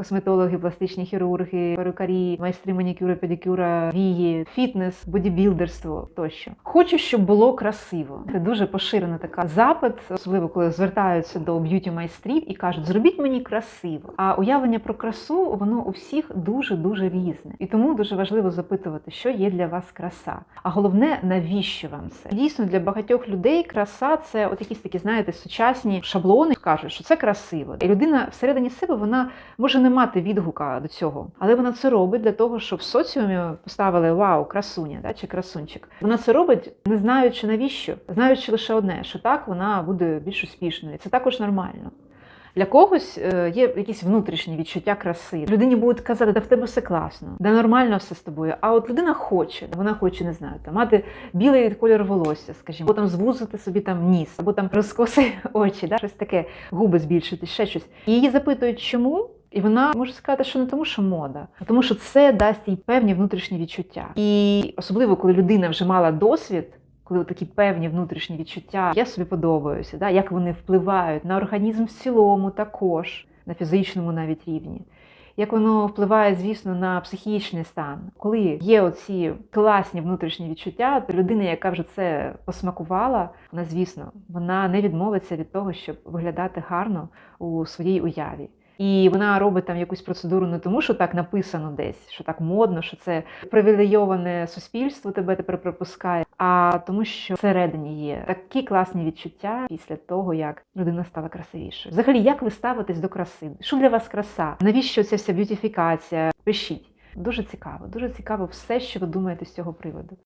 косметологи, пластичні хірурги, перукарі, майстри манікюра, педикюра, вії, фітнес, бодібілдерство тощо. Хочу, щоб було красиво. Це дуже поширена така запит, особливо коли звертаються до б'юті майстрів і кажуть, зробіть мені красиво. А уявлення про красу воно у всіх дуже дуже різне. І тому дуже важливо запитувати, що є для вас краса. А головне, навіщо вам це? Дійсно, для багатьох людей краса це от якісь такі, знаєте, сучасні шаблони кажуть, що це красиво. І людина всередині себе вона може не мати відгука до цього, але вона це робить для того, щоб в соціумі поставили вау, красуня да, чи красунчик. Вона це робить, не знаючи навіщо, знаючи лише одне, що так вона буде більш успішною. Це також нормально. Для когось е, є якісь внутрішні відчуття краси. Людині будуть казати, да в тебе все класно, да нормально все з тобою. А от людина хоче, вона хоче, не знаю, там мати білий колір волосся, скажімо, або там звузити собі там ніс, або там розкоси очі, да? щось таке, губи збільшити, ще щось. І її запитують, чому. І вона може сказати, що не тому, що мода, а тому, що це дасть їй певні внутрішні відчуття. І особливо, коли людина вже мала досвід, коли такі певні внутрішні відчуття, я собі подобаюся, да, як вони впливають на організм в цілому, також на фізичному навіть рівні. Як воно впливає, звісно, на психічний стан, коли є оці класні внутрішні відчуття, то людина, яка вже це посмакувала, вона, звісно, вона не відмовиться від того, щоб виглядати гарно у своїй уяві. І вона робить там якусь процедуру не тому, що так написано десь, що так модно, що це привілейоване суспільство тебе тепер пропускає, а тому, що всередині є такі класні відчуття після того, як людина стала красивішою. Взагалі, як ви ставитесь до краси? Що для вас краса? Навіщо ця вся б'ютифікація? Пишіть. Дуже цікаво, дуже цікаво все, що ви думаєте з цього приводу.